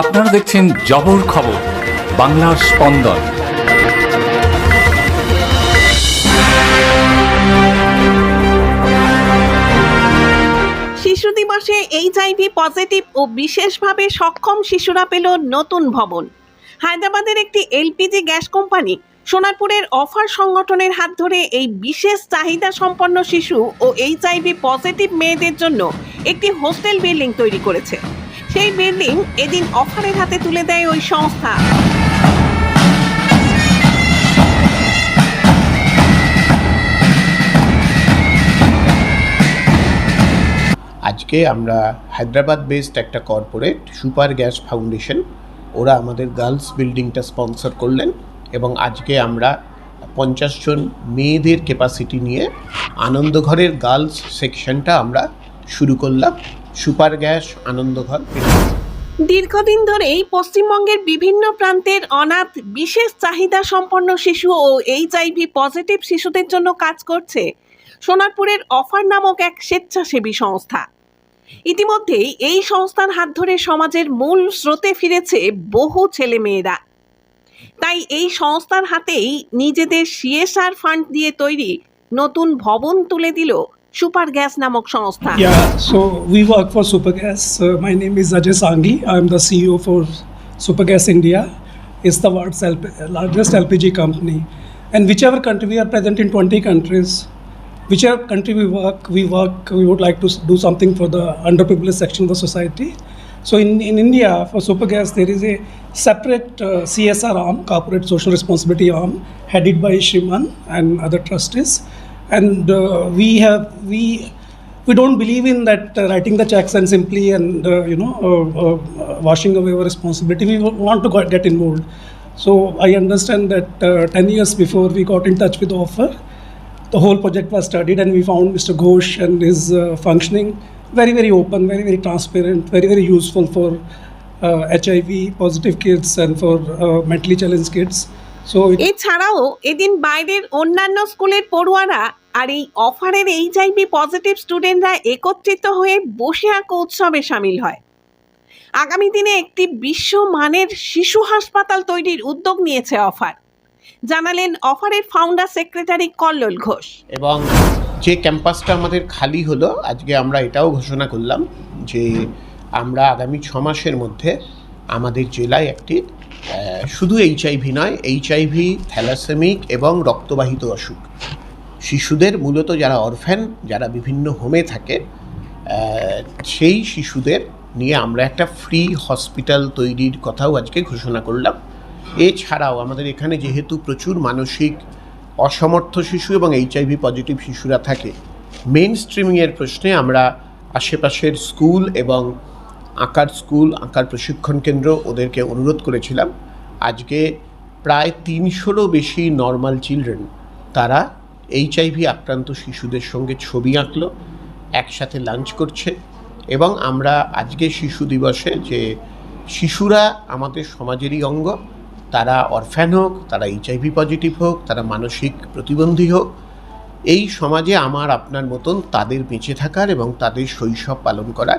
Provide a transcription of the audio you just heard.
আপনারা দেখছেন জবর খবর, বাংলার স্পন্দন। শিশু দিবসে এইচআইভি পজিটিভ ও বিশেষভাবে সক্ষম শিশুরা পেল নতুন ভবন। হায়দ্রাবাদের একটি এলপিজি গ্যাস কোম্পানি, সোনারপুরের অফার সংগঠনের হাত ধরে এই বিশেষ চাহিদা সম্পন্ন শিশু ও এইচআইভি পজিটিভ মেয়েদের জন্য একটি হোস্টেল বিল্ডিং তৈরি করেছে। সেই বিল্ডিং এদিন অফারের হাতে তুলে দেয় ওই সংস্থা। আজকে আমরা হায়দ্রাবাদ বেসড একটা কর্পোরেট সুপার গ্যাস ফাউন্ডেশন, ওরা আমাদের গার্লস বিল্ডিংটা স্পন্সর করলেন এবং আজকে আমরা পঞ্চাশ জন মেয়েদের ক্যাপাসিটি নিয়ে আনন্দঘরের গার্লস সেকশনটা আমরা শুরু করলাম সুপার গ্যাস আনন্দঘর দীর্ঘদিন ধরেই পশ্চিমবঙ্গের বিভিন্ন প্রান্তের অনাথ, বিশেষ চাহিদা সম্পন্ন শিশু ও এইচআইভি পজিটিভ শিশুদের জন্য কাজ করছে সোনারপুরের অফার নামক এক স্বেচ্ছাসেবী সংস্থা। ইতিমধ্যেই এই সংস্থার হাত ধরে সমাজের মূল স্রোতে ফিরেছে বহু ছেলেমেয়েরা। তাই এই সংস্থার হাতেই নিজেদের সিএসআর ফান্ড দিয়ে তৈরি নতুন ভবন তুলে দিল সুপার গ্যাস নামক সংস্থা Yeah, so we work for Supergas. Uh, my name is Ajay Sanghi. I'm the CEO for Supergas India. It's the world's LP largest LPG company. And whichever country we are present in 20 countries, whichever country we work, we work. We would like to s- do something for the underprivileged section of the society. So in, in India, for Supergas, there is a separate uh, CSR arm, corporate social responsibility arm, headed by Shriman and other trustees. And uh, we have we we don't believe in that uh, writing the checks and simply and uh, you know uh, uh, washing away our responsibility. We want to get involved. So I understand that uh, 10 years before we got in touch with the offer, the whole project was studied and we found Mr. Ghosh and his uh, functioning very very open, very very transparent, very very useful for uh, HIV positive kids and for uh, mentally challenged kids. এছাড়াও এদিন বাইরের অন্যান্য স্কুলের পড়ুয়ারা আর এই অফারের HIV positive স্টুডেন্টরা একত্রিত হয়ে বসে আঁকো উৎসবে সামিল হয়। আগামী দিনে একটি বিশ্বমানের শিশু হাসপাতাল তৈরির উদ্যোগ নিয়েছে অফার। জানালেন অফারের ফাউন্ডার সেক্রেটারি কল্লোল ঘোষ। এবং যে ক্যাম্পাসটা আমাদের খালি হলো আজকে আমরা এটাও ঘোষণা করলাম যে আমরা আগামী ছ মাসের মধ্যে আমাদের জেলায় একটি শুধু এইচআইভি নয় এইচআইভি থ্যালাসেমিক এবং রক্তবাহিত অসুখ। শিশুদের মূলত যারা অরফ্যান যারা বিভিন্ন হোমে থাকে সেই শিশুদের নিয়ে আমরা একটা ফ্রি হসপিটাল তৈরির কথাও আজকে ঘোষণা করলাম। এছাড়াও আমাদের এখানে যেহেতু প্রচুর মানসিক অসমর্থ শিশু এবং এইচআইভি পজিটিভ শিশুরা থাকে মেন স্ট্রিমিংয়ের প্রশ্নে আমরা আশেপাশের স্কুল এবং আঁকার স্কুল, আঁকার প্রশিক্ষণ কেন্দ্র ওদেরকে অনুরোধ করেছিলাম। আজকে প্রায় তিনশোরও বেশি নর্মাল চিলড্রেন তারা এইচআইভি আক্রান্ত শিশুদের সঙ্গে ছবি আঁকলো, একসাথে লাঞ্চ করছে এবং আমরা আজকে শিশু দিবসে যে শিশুরা আমাদের সমাজেরই অঙ্গ, তারা অরফ্যান হোক, তারা এইচআইভি পজিটিভ হোক, তারা মানসিক প্রতিবন্ধী হোক, এই সমাজে আমার আপনার মতন তাদের বেঁচে থাকার এবং তাদের শৈশব পালন করার